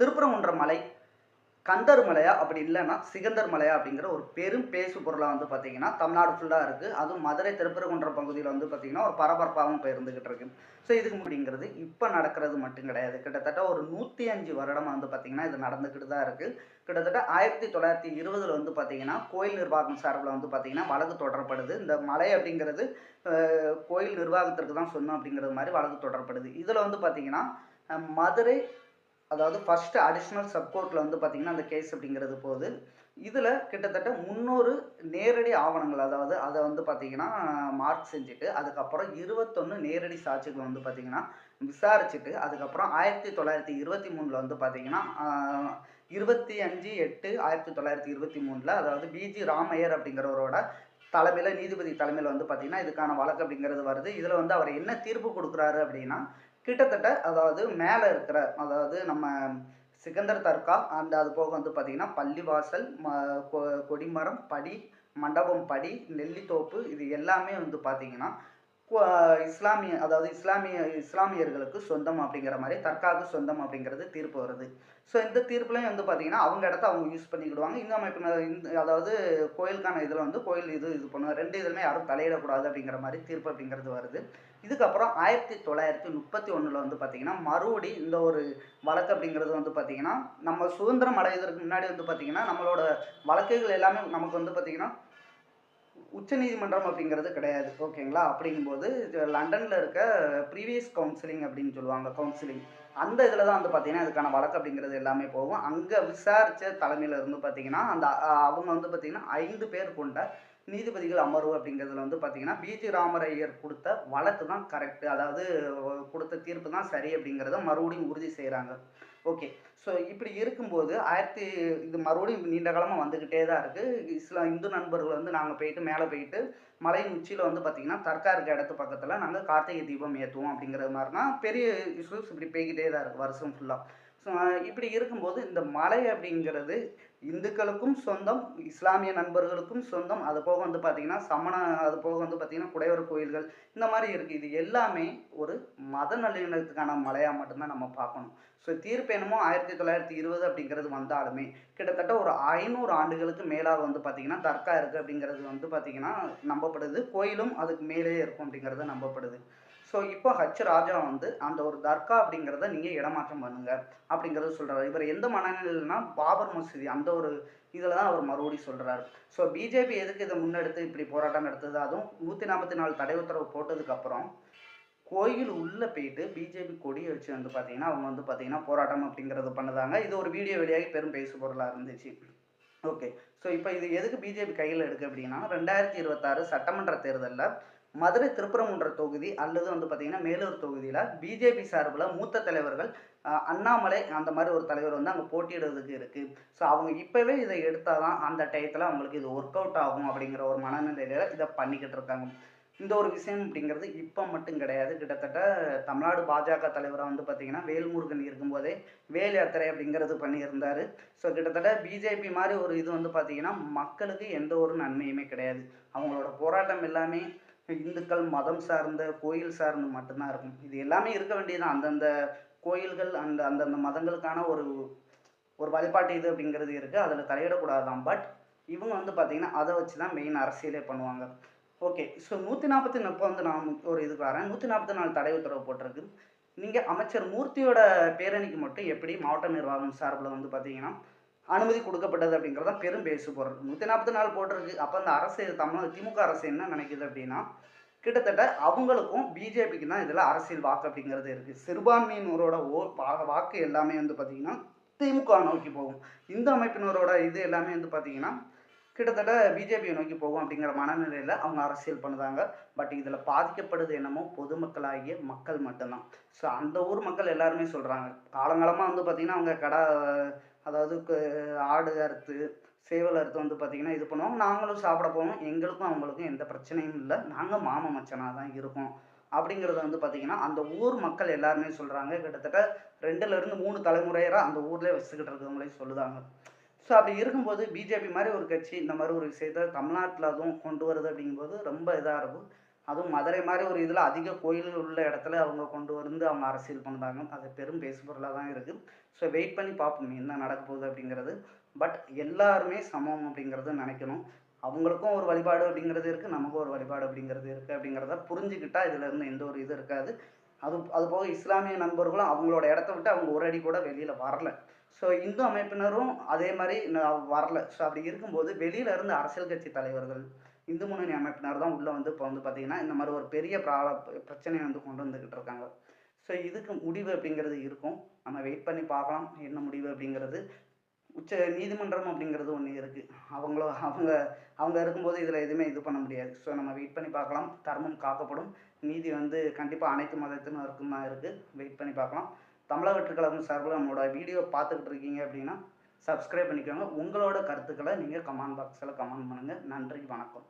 திருப்பரங்குன்ற மலை கந்தர் மலையா அப்படி இல்லைன்னா சிகந்தர் மலையா அப்படிங்கிற ஒரு பெரும் பேசு பொருளாக வந்து பார்த்தீங்கன்னா தமிழ்நாடு ஃபுல்லாக இருக்குது அதுவும் மதுரை திருப்பரங்குன்ற பகுதியில் வந்து பார்த்தீங்கன்னா ஒரு பரபரப்பாகவும் இப்போ இருந்துகிட்டு இருக்கு. ஸோ இதுக்கு அப்படிங்கிறது இப்போ நடக்கிறது மட்டும் கிடையாது. கிட்டத்தட்ட ஒரு நூற்றி அஞ்சு வருடமாக வந்து பார்த்தீங்கன்னா இது நடந்துக்கிட்டு தான் இருக்குது கிட்டத்தட்ட ஆயிரத்தி தொள்ளாயிரத்தி இருபதில் வந்து பார்த்தீங்கன்னா கோயில் நிர்வாகம் சார்பில் வந்து பார்த்தீங்கன்னா வழக்கு தொடரப்படுது. இந்த மலை அப்படிங்கிறது கோயில் நிர்வாகத்திற்கு தான் சொன்னோம் அப்படிங்கிறது மாதிரி வழக்கு தொடரப்படுது. இதில் வந்து பார்த்தீங்கன்னா மதுரை அதாவது ஃபஸ்ட்டு அடிஷ்னல் சப்கோர்ட்டில் வந்து பார்த்திங்கன்னா அந்த கேஸ் அப்படிங்கிறது போகுது. இதில் கிட்டத்தட்ட முந்நூறு நேரடி ஆவணங்கள் அதாவது அதை வந்து பார்த்தீங்கன்னா மார்க் செஞ்சுட்டு அதுக்கப்புறம் இருபத்தொன்று நேரடி சாட்சிகள் வந்து பார்த்திங்கன்னா விசாரிச்சுட்டு அதுக்கப்புறம் ஆயிரத்தி தொள்ளாயிரத்தி இருபத்தி மூணில் வந்து பார்த்திங்கன்னா இருபத்தி அஞ்சு எட்டு ஆயிரத்தி தொள்ளாயிரத்தி இருபத்தி மூணில் அதாவது பிஜி ராமையர் அப்படிங்கிறவரோட தலைமையில் நீதிபதி தலைமையில் வந்து பார்த்திங்கன்னா இதுக்கான வழக்கு அப்படிங்கிறது வருது. இதில் வந்து அவர் என்ன தீர்ப்பு கொடுக்குறாரு அப்படின்னா கிட்டத்தட்ட அதாவது மேலே இருக்கிற அதாவது நம்ம சிக்கந்தர் தர்கா அண்ட் அது போக வந்து பார்த்திங்கன்னா பள்ளிவாசல் ம கொ- கொடிமரம் படி மண்டபம் படி நெல்லித்தோப்பு இது எல்லாமே வந்து பார்த்தீங்கன்னா இஸ்லாமிய அதாவது இஸ்லாமிய இஸ்லாமியர்களுக்கு சொந்தம் அப்படிங்கிற மாதிரி தர்காவுக்கு சொந்தம் அப்படிங்கிறது தீர்ப்பு வருது. ஸோ இந்த தீர்ப்புலையும் வந்து பார்த்தீங்கன்னா அவங்க இடத்த அவங்க யூஸ் பண்ணிக்கிடுவாங்க. இந்த அமைப்பு இந்த அதாவது கோயிலுக்கான இதில் வந்து கோயில் இது இது பண்ணுவாங்க. ரெண்டு இதுலையுமே யாரும் தலையிடக்கூடாது அப்படிங்கிற மாதிரி தீர்ப்பு அப்படிங்கிறது வருது. இதுக்கப்புறம் ஆயிரத்தி தொள்ளாயிரத்தி முப்பத்தி ஒன்றில் வந்து பார்த்தீங்கன்னா மறுபடி இந்த ஒரு வழக்கு அப்படிங்கிறது வந்து பார்த்தீங்கன்னா நம்ம சுதந்திரம் அடைவதற்கு முன்னாடி வந்து பார்த்தீங்கன்னா நம்மளோட வழக்குகள் எல்லாமே நமக்கு வந்து பார்த்தீங்கன்னா உச்சநீதிமன்றம் அப்படிங்கிறது கிடையாது ஓகேங்களா அப்படிங்கும்போது லண்டனில் இருக்க ப்ரீவியஸ் கவுன்சிலிங் அப்படின்னு சொல்லுவாங்க கவுன்சிலிங் அந்த இதில் தான் வந்து பார்த்தீங்கன்னா இதுக்கான வழக்கு அப்படிங்கிறது எல்லாமே போகும். அங்கே விசாரித்த தலைமையில் இருந்து பார்த்தீங்கன்னா அந்த அவங்க வந்து பார்த்தீங்கன்னா ஐந்து பேர் கொண்ட நீதிபதிகள் அமர்வு அப்படிங்கிறதுல வந்து பார்த்தீங்கன்னா பிஜி ராமரையர் கொடுத்த வழக்கு தான் கரெக்டு அதாவது கொடுத்த தீர்ப்பு தான் சரி அப்படிங்கிறத மறுபடியும் உறுதி செய்கிறாங்க ஓகே. ஸோ இப்படி இருக்கும்போது ஆயிரத்தி இது மறுபடியும் நீண்ட காலமாக வந்துக்கிட்டே தான் இருக்குது இஸ்லாம் இந்து நண்பர்கள் வந்து நாங்கள் போயிட்டு மேலே போயிட்டு மலையின் உச்சியில் வந்து பார்த்திங்கன்னா தர்கா இருக்க இடத்து பக்கத்தில் நாங்கள் கார்த்திகை தீபம் ஏற்றுவோம் அப்படிங்கிறது மாதிரினா பெரிய இஷ்யூஸ் இப்படி போய்கிட்டே தான் இருக்கும் வருஷம் ஃபுல்லாக ஸோ இப்படி இருக்கும்போது இந்த மலை அப்படிங்கிறது இந்துக்களுக்கும் சொந்தம் இஸ்லாமிய நண்பர்களுக்கும் சொந்தம். அது போக வந்து பார்த்திங்கன்னா சமண அது போக வந்து பார்த்திங்கன்னா குடைவர் கோயில்கள் இந்த மாதிரி இருக்குது இது எல்லாமே ஒரு மத நல்லிணத்துக்கான மலையாக மட்டும்தான் நம்ம பார்க்கணும். ஸோ தீர்ப்பு என்னமோ ஆயிரத்தி தொள்ளாயிரத்தி இருபது அப்படிங்கிறது வந்தாலுமே கிட்டத்தட்ட ஒரு ஐநூறு ஆண்டுகளுக்கு மேலாக வந்து பார்த்திங்கன்னா தர்கா இருக்குது அப்படிங்கிறது வந்து பார்த்திங்கன்னா நம்பப்படுது. கோயிலும் அதுக்கு மேலே இருக்கும் அப்படிங்கிறது நம்பப்படுது. ஸோ இப்போ ஹச் ராஜா வந்து அந்த ஒரு தர்கா அப்படிங்கிறத நீங்கள் இடமாற்றம் பண்ணுங்க அப்படிங்கிறத சொல்கிறாரு இவர் எந்த மனநிலையில்னா பாபர் மசூதி அந்த ஒரு இதில் தான் அவர் மறுபடியும் சொல்கிறார் ஸோ பிஜேபி எதுக்கு இதை முன்னெடுத்து இப்படி போராட்டம் நடத்துது? அதுவும் நூற்றி நாற்பத்தி நாலு தடை உத்தரவு போட்டதுக்கப்புறம் கோயில் உள்ளே போயிட்டு பிஜேபி கொடியை வச்சு வந்து பார்த்தீங்கன்னா அவங்க வந்து பார்த்தீங்கன்னா போராட்டம் அப்படிங்கிறது பண்ணுதாங்க. இது ஒரு வீடியோ வெளியாகி பெரும் பேசு பொருளாக இருந்துச்சு. ஓகே ஸோ இப்போ இது எதுக்கு பிஜேபி கையில் எடுக்கு அப்படின்னா ரெண்டாயிரத்தி இருபத்தாறு சட்டமன்ற தேர்தலில் மதுரை திருப்பரங்குன்ற தொகுதி அல்லது வந்து பார்த்தீங்கன்னா மேலூர் தொகுதியில் பிஜேபி சார்பில் மூத்த தலைவர்கள் அண்ணாமலை அந்த மாதிரி ஒரு தலைவர் வந்து அங்கே போட்டியிடுறதுக்கு இருக்குது ஸோ அவங்க இப்போவே இதை எடுத்தால் தான் அந்த டயத்தில் அவங்களுக்கு இது ஒர்க் அவுட் ஆகும் அப்படிங்கிற ஒரு மனநிலையில் இதை பண்ணிக்கிட்டு இருக்காங்க. இந்த ஒரு விஷயம் அப்படிங்கிறது இப்போ மட்டும் கிடையாது. கிட்டத்தட்ட தமிழ்நாடு பாஜக தலைவராக வந்து பார்த்தீங்கன்னா வேல்முருகன் இருக்கும்போதே வேல் யாத்திரை அப்படிங்கிறது பண்ணியிருந்தார். ஸோ கிட்டத்தட்ட பிஜேபி மாதிரி ஒரு இது வந்து பார்த்தீங்கன்னா மக்களுக்கு எந்த ஒரு நன்மையுமே கிடையாது. அவங்களோட போராட்டம் எல்லாமே இந்துக்கள் மதம் சார்ந்த கோயில் சார்ந்து மட்டும்தான் இருக்கும். இது எல்லாமே இருக்க வேண்டியது அந்தந்த கோயில்கள் அந்த அந்தந்த மதங்களுக்கான ஒரு ஒரு வழிபாட்டு இது அப்படிங்கிறது இருக்குது அதில் தலையிடக்கூடாதான் பட் இவங்க வந்து பார்த்தீங்கன்னா அதை வச்சு தான் மெயின் அரசியலே பண்ணுவாங்க. ஓகே ஸோ நூற்றி நாற்பத்தி இப்போ வந்து நான் ஒரு இதுக்கு வரேன். நூற்றி நாற்பத்தி நாலு தடை உத்தரவு போட்டிருக்கு. நீங்கள் அமைச்சர் மூர்த்தியோட பேரணிக்கு மட்டும் எப்படி மாவட்ட நிர்வாகம் சார்பில் வந்து பார்த்தீங்கன்னா அனுமதி கொடுக்கப்பட்டது அப்படிங்கிறத பெரும் பேசு பொருள் நூற்றி நாற்பத்தி நாலு போட்டிருக்கு. அப்போ அந்த அரசு தமிழ் திமுக அரசு என்ன நினைக்குது அப்படின்னா கிட்டத்தட்ட அவங்களுக்கும் பிஜேபிக்கு தான் இதில் அரசியல் வாக்கு அப்படிங்கிறது இருக்குது சிறுபான்மையினரோட ஓ வாக்கு எல்லாமே வந்து பார்த்திங்கன்னா திமுக நோக்கி போகும். இந்த அமைப்பினரோட இது எல்லாமே வந்து பார்த்திங்கன்னா கிட்டத்தட்ட பிஜேபியை நோக்கி போகும் அப்படிங்கிற மனநிலையில் அவங்க அரசியல் பண்ணுதாங்க. பட் இதில் பாதிக்கப்படுது என்னமோ பொதுமக்களாகிய மக்கள் மட்டும்தான். ஸோ அந்த ஊர் மக்கள் எல்லாருமே சொல்கிறாங்க காலங்காலமாக வந்து பார்த்திங்கன்னா அவங்க கடை அதாவது ஆடு அறுத்து சேவல் அறுத்து வந்து பார்த்திங்கன்னா இது பண்ணுவோம். நாங்களும் சாப்பிட போவோம். எங்களுக்கும் அவங்களுக்கும் எந்த பிரச்சனையும் இல்லை. நாங்கள் மாம மச்சனாக தான் இருக்கோம். அப்படிங்கிறத வந்து பார்த்திங்கன்னா அந்த ஊர் மக்கள் எல்லாருமே சொல்கிறாங்க கிட்டத்தட்ட ரெண்டுலேருந்து மூணு தலைமுறையராக அந்த ஊர்லேயே வச்சுக்கிட்டு இருக்கவங்களே சொல்லுதாங்க. ஸோ அப்படி இருக்கும்போது பிஜேபி மாதிரி ஒரு கட்சி இந்த மாதிரி ஒரு விஷயத்த தமிழ்நாட்டில் அதுவும் கொண்டு வருது அப்படிங்கும்போது ரொம்ப இதாக இருக்கும். அதுவும் மதுரை மாதிரி ஒரு இதில் அதிக கோயில்கள் உள்ள இடத்துல அவங்க கொண்டு வந்து அவங்க அரசியல் பண்ணுறாங்க அது பெரும் பேசுபொருளாக தான் இருக்குது ஸோ வெயிட் பண்ணி பார்ப்போம் என்ன நடக்க போகுது அப்படிங்கிறது. பட் எல்லாருமே சமம் அப்படிங்கிறத நினைக்கணும். அவங்களுக்கும் ஒரு வழிபாடு அப்படிங்கிறது இருக்குது நமக்கும் ஒரு வழிபாடு அப்படிங்கிறது இருக்குது அப்படிங்கிறத புரிஞ்சுக்கிட்டா இதுல இருந்து எந்த ஒரு இது இருக்காது. அது அது போக இஸ்லாமிய நண்பர்களும் அவங்களோட இடத்த விட்டு அவங்க ஒரு அடி கூட வெளியில் வரல. ஸோ இந்து அமைப்பினரும் அதே மாதிரி வரல. ஸோ அப்படி இருக்கும்போது வெளியில இருந்து அரசியல் கட்சி தலைவர்கள் இந்து முன்னணி அமைப்பினர் தான் உள்ளே வந்து இப்போ வந்து பார்த்திங்கன்னா இந்த மாதிரி ஒரு பெரிய ப்ராப்ள பிரச்சனையை வந்து கொண்டு வந்துக்கிட்டு இருக்காங்க. ஸோ இதுக்கு முடிவு அப்படிங்கிறது இருக்கும். நம்ம வெயிட் பண்ணி பார்க்கலாம் என்ன முடிவு அப்படிங்கிறது. உச்ச நீதிமன்றம் அப்படிங்கிறது ஒன்று இருக்குது அவங்களோ அவங்க அவங்க இருக்கும்போது இதில் எதுவுமே இது பண்ண முடியாது. ஸோ நம்ம வெயிட் பண்ணி பார்க்கலாம். தர்மம் காக்கப்படும். நீதி வந்து கண்டிப்பாக அனைத்து மதத்தினருக்கும் தான் இருக்குது வெயிட் பண்ணி பார்க்கலாம். தமிழக வெற்றிக்கழகம் சார்பில் நம்மளோட வீடியோ பார்த்துக்கிட்டு இருக்கீங்க அப்படின்னா சப்ஸ்கிரைப் பண்ணிக்கோங்க. உங்களோட கருத்துக்களை நீங்கள் கமெண்ட் பாக்ஸில் கமெண்ட் பண்ணுங்கள் நன்றி வணக்கம்.